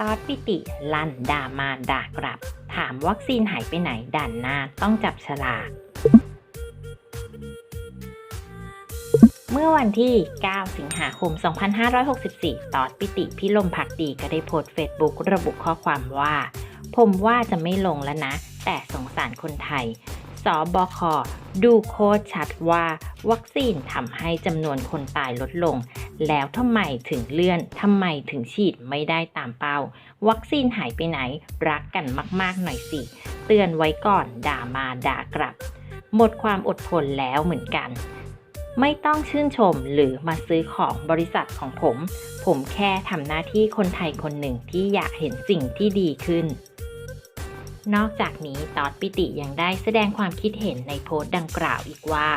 ตอดปิติ ลั่นด่ามาด่ากลับ ถามวัคซีนหายไปไหนด่านหน้าต้องจับฉลากเมื่อวันที่ 9 สิงหาคม 2564 ตอดปิติพิลมพักดีก็ได้โพสต์เฟซบุ๊กระบุข้อความว่า ผมว่าจะไม่ลงแล้วนะ แต่สงสารคนไทย สบค ดูโคตรชัดว่า วัคซีนทำให้จำนวนคนตายลดลง แล้วทำไมถึงเลื่อนทำไมถึงฉีดไม่ได้ตามเป้า วัคซีนหายไปไหน รักกันมากๆหน่อยสิ เตือนไว้ก่อนด่ามาด่ากลับ หมดความอดทนแล้วเหมือนกัน ไม่ต้องชื่นชมหรือมาซื้อของบริษัทของผม ผมแค่ทำหน้าที่คนไทยคนหนึ่งที่อยากเห็นสิ่งที่ดีขึ้นนอกจากนี้ตอดปิติยังได้แสดงความคิดเห็นในโพสต์ดังกล่าวอีกว่า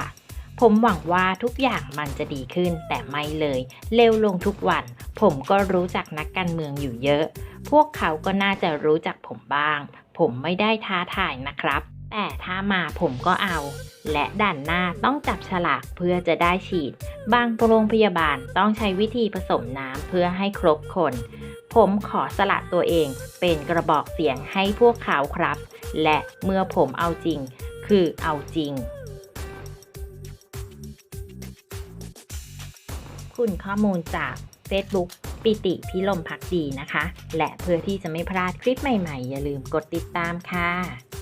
ผมหวังว่าทุกอย่างมันจะดีขึ้นแต่ไม่เลย เร็วลงทุกวัน ผมก็รู้จักนักการเมืองอยู่เยอะ พวกเขาก็น่าจะรู้จักผมบ้าง ผมไม่ได้ท้าทายนะครับ แต่ถ้ามาผมก็เอา และด่านหน้าต้องจับฉลากเพื่อจะได้ฉีด บางโรงพยาบาลต้องใช้วิธีผสมน้ำเพื่อให้ครบคน ผมขอสละตัวเองเป็นกระบอกเสียงให้พวกเขาครับ และเมื่อผมเอาจริง คือเอาจริง คุณข้อมูลจาก Facebook ปิติพิลมพักดีนะคะ และเพื่อที่จะไม่พลาดคลิปใหม่ๆ อย่าลืมกดติดตามค่ะ